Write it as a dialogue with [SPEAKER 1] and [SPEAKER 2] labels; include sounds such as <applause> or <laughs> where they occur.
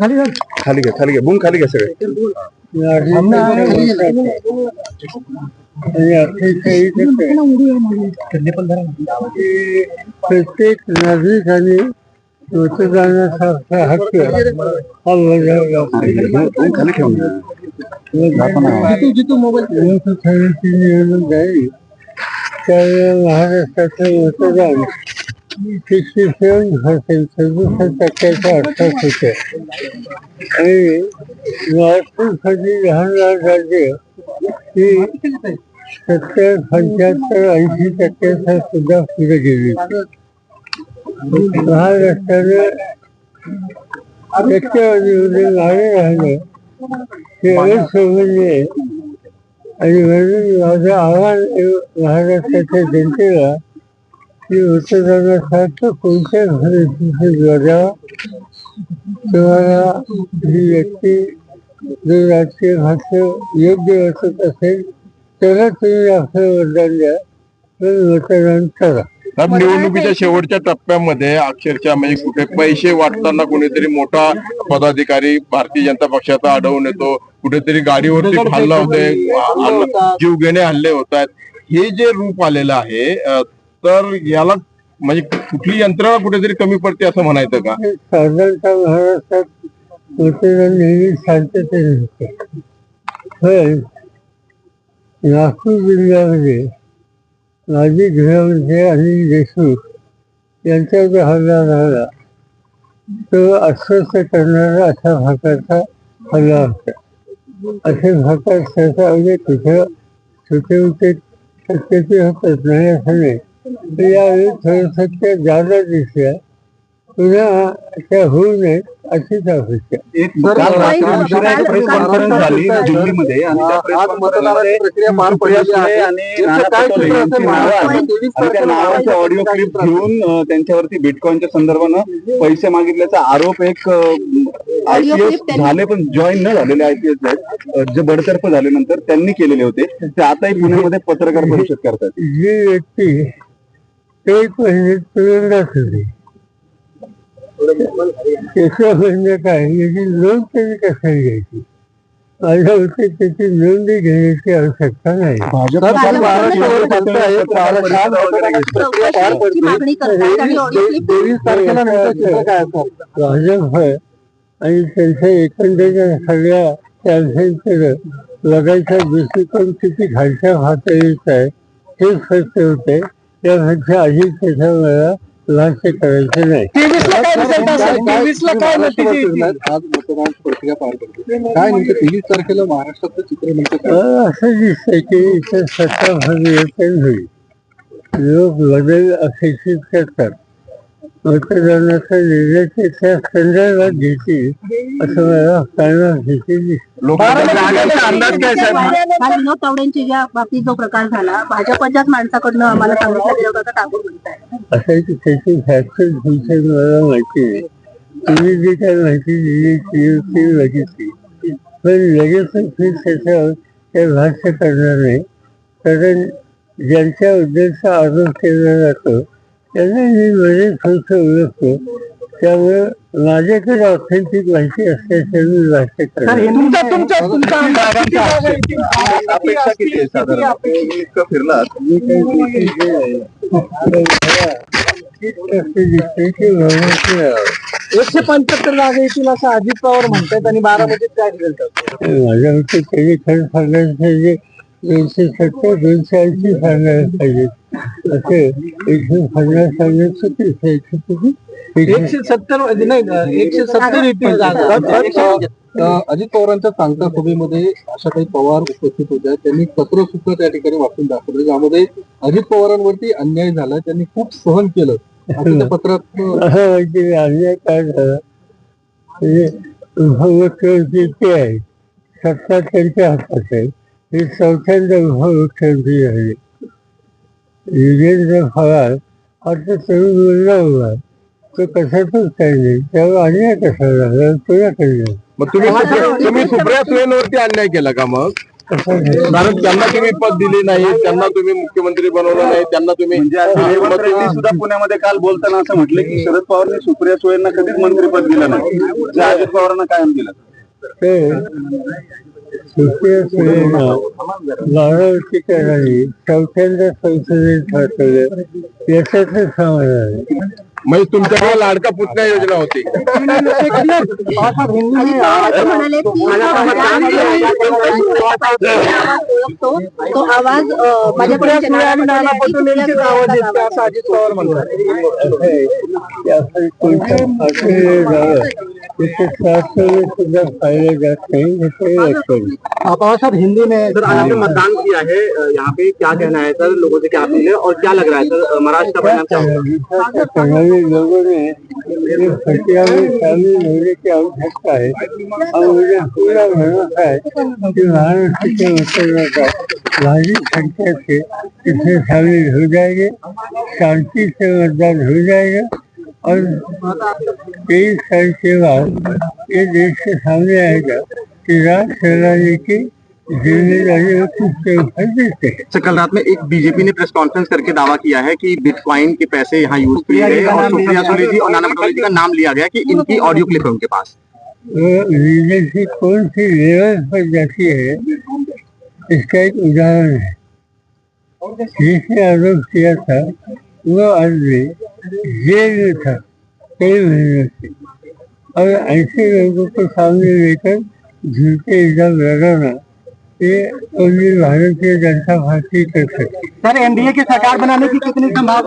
[SPEAKER 1] खाली
[SPEAKER 2] खाली घ्या खाली घ्या. बुंग खाली घ्या सगळे.
[SPEAKER 1] प्रत्येक नागरिकाने मतदानासारखा हक्क हा बजावला
[SPEAKER 2] खाली ठेवून
[SPEAKER 1] निवडणूक झाली त्यावेळेला महाराष्ट्राचं मतदान सिक्स्टी सेवन सदुसष्ट टक्क्याच्या आसपास होते आणि महाराष्ट्रासाठी लहान लहान राज्य ही सत्तर पंच्याहत्तर ऐंशी टक्क्याचा सुद्धा पुढे गेली महाराष्ट्राने टक्केवारीमध्ये मागे राहिलं हे अशोभनीय आणि म्हणून माझं आव्हान महाराष्ट्राच्या जनतेला की मतदानासारखं कोणत्या परिस्थितीत बजावा तुम्हाला ही व्यक्ती जो राजकीय भाष्य योग्य वाटत असेल त्याला तुम्ही आपलं मतदान द्या. पण मतदान करा.
[SPEAKER 2] निवडणुकीच्या शेवटच्या टप्प्यामध्ये अक्षरशः म्हणजे कुठे पैसे वाटताना कोणीतरी मोठा पदाधिकारी भारतीय जनता पक्षाचा आढळून येतो. कुठेतरी गाडीवरती हल्ला होते. जीवघेणे हल्ले होत आहेत. हे जे रूप आलेलं आहे तर याला म्हणजे कुठली यंत्रणा कुठेतरी कमी पडते असं म्हणायचं का?
[SPEAKER 1] साधारणतः महाराष्ट्रात मतदान नेहमी शांततेने होते पण नागपूर जिल्ह्यामध्ये माजी गृहमंत्री अनिल देशमुख यांच्यावर हल्ला झाला तो अस्वस्थ करणारा अशा भागाचा हल्ला होता. असे भागात सहसा म्हणजे कुठं छोटे मोठे शक्यते होतात नाही असं नाही तर यावेळी थोडंसं त्या जादा दिसल्या पुन्हा त्या होऊ नयेत अशीच अपेक्षा.
[SPEAKER 2] काल रात्री उशिरा एक प्रेस कॉन्फरन्स झाली दिल्लीमध्ये आणि त्या प्रेस कॉन्फरन्समध्ये सुप्रिया सुळे आणि नाना पटोले यांची नावं आली. आणि त्या नावाचं ऑडिओ क्लिप घेऊन त्यांच्यावरती बिटकॉइनच्या संदर्भानं पैसे मागितल्याचा आरोप एक आयपीएस झाले पण जॉईन न झालेले आयपीएस आहेत जे बडतर्फ झाल्यानंतर त्यांनी केलेले होते. ते आताही पुण्यामध्ये पत्रकार परिषद करतात.
[SPEAKER 1] जी व्यक्ती एक महिन्यात तुरुंगात होती त्याचं म्हणजे काय याची नोंद त्यांनी कशाला घ्यायची? माझ्या मते त्याची नोंदी घेण्याची आवश्यकता नाही.
[SPEAKER 3] चौकशीची मागणी करतात आणि ऑडिओ क्लिप
[SPEAKER 1] भाजप आणि त्यांच्या एकंदरीत सगळ्या कॅन्सरकडे बघायचा दृष्टिकोन किती खालच्या पातळीचा आहे हे स्पष्ट होते. त्यापेक्षा अधिक त्याच्या मला भाष्य करायचे नाही.
[SPEAKER 2] आज मतदान प्रक्रिया पार पडते. काय नेमकं तेवीस तारखेला महाराष्ट्रातलं चित्र
[SPEAKER 1] मला असं दिसतंय की इथं सत्ता होईल. लोक बदल अपेक्षित करतात. मतदानाचा निर्णय ते त्या संदर्भात घेतील असं मला कारणा घेतील
[SPEAKER 2] अंदाज काय साहेब
[SPEAKER 3] हा विनोद तावडेंच्या ज्या बाबतीत जो प्रकार झाला भाजपच्याच माणसाकडनं आम्हाला सांगितलं म्हणताय
[SPEAKER 1] असं की त्याची मला माहिती नाही तुम्ही जी काय माहिती दिली ती ती बघितली पण लगेच मी त्याच्यावर काही भाष्य करणार नाही. कारण ज्यांच्या उद्देशाचा आरोप केला जातो त्यांना मी बरेच वर्ष ओळखतो त्यामुळे माझ्याकडे ऑथेंटिक माहिती असल्याचे मी भाष्य.
[SPEAKER 4] एकशे पंच्याहत्तर जागा येतील असं अजित पवार म्हणतात आणि बारामतीत काय रिझल्ट
[SPEAKER 1] माझ्या मते त्यांनी खरं पाहिजे दोनशे सत्तर दोनशे ऐंशी सांगायला पाहिजे. असे एकशे पन्नास चुकीचं आहे. एकशे किती? एकशे-
[SPEAKER 4] सत्तर नाही एकशे सत्तर
[SPEAKER 2] अजित पवारांच्या सांगता सभेमध्ये अशा काही पवार उपस्थित होत्या. त्यांनी पत्र सुद्धा त्या ठिकाणी वाचून दाखवलं. ज्यामध्ये अजित पवारांवरती अन्याय झाला. त्यांनी खूप सहन केलं. त्या पत्रात <laughs>
[SPEAKER 1] म्हणजे अन्याय काय झाला? म्हणजे ते आहे सत्ता त्यांच्या हातात आहे. हे चौथ्यांदा उपमुख्यमंत्री झाले युगेंद्र पवार हा तर तरुण मुलगा उभा आहे. तो कशातच काही नाही त्यावर अन्याय कसा झाला तुला काही नाही.
[SPEAKER 2] मग तुम्ही तुम्ही सुप्रिया सुळेंवरती अन्याय केला का मग?
[SPEAKER 1] कसं?
[SPEAKER 5] कारण त्यांना तुम्ही पद दिले नाही त्यांना तुम्ही मुख्यमंत्री बनवलं नाही त्यांना तुम्ही
[SPEAKER 2] म्हणजे सुद्धा पुण्यामध्ये काल बोलताना असं म्हटलं की शरद पवारांनी सुप्रिया सुळेंना कधीच मंत्रिपद दिलं नाही. जे अजित पवारांना कायम दिलं.
[SPEAKER 1] ते सुप्रिया सुळेंना बारामती करावी चौथ्यांदा संसदेत पाठवलं याच्यातच समाधान आहे.
[SPEAKER 5] म्हणजे तुमच्याकडे लाडका पुतण्या योजना होती
[SPEAKER 3] आणि तो असं म्हणाले की तो तो आवाज अं, माझ्यापर्यंत
[SPEAKER 4] आणि नाना पटोले यांचेच आवाज आहेत का असं अजित पवार म्हणतात
[SPEAKER 1] असं आहे की आपण कोणत्या पातळीवर जावं तिथे शास्त्र सुद्धा पाहिलं जात नाही हे लक्षात घ्या.
[SPEAKER 4] पवार साहब हिंदी में
[SPEAKER 6] सर आज आपने मतदान किया है अ, यहाँ पे क्या कहना है सर लोगों से क्या अपील है और क्या लग रहा है सर अ, महाराष्ट्र का परिणाम क्या होगा
[SPEAKER 1] विकास लोगों ने ये प्रक्रिया में शामिल होने की आवश्यकता है और मुझे पूरा भरोसा है कि महाराष्ट्र के मतदाता भारी संख्या से इसमें शामिल हो जाएंगे शांति से मतदान हो जाएगा और तेईस साल के बाद ये देश के सामने आएगा. कि राज चलाने की
[SPEAKER 6] सर कल रात में एक बीजेपी ने प्रेस कॉन्फ्रेंस करके दावा किया है कि बिटकॉइन के पैसे यहाँ यूज़ किए गए और सुप्रिया सुले जी और नाना पटोले जी का नाम लिया गया कि इनकी ऑडियो क्लिप है उनके पास।
[SPEAKER 1] लीडरशिप कौन सी लेवल पर जाती है इसका एक उदाहरण है। जिसने आरोप किया था वो आदमी जेल में था कई महीनों से। और ऐसे लोगों को सामने लेकर झूठे इल्ज़ाम लगाना ये ओनली भारतीय जनता पार्टी कर सकती
[SPEAKER 4] सर एनडीए की सरकार बनाने की कितनी संभावना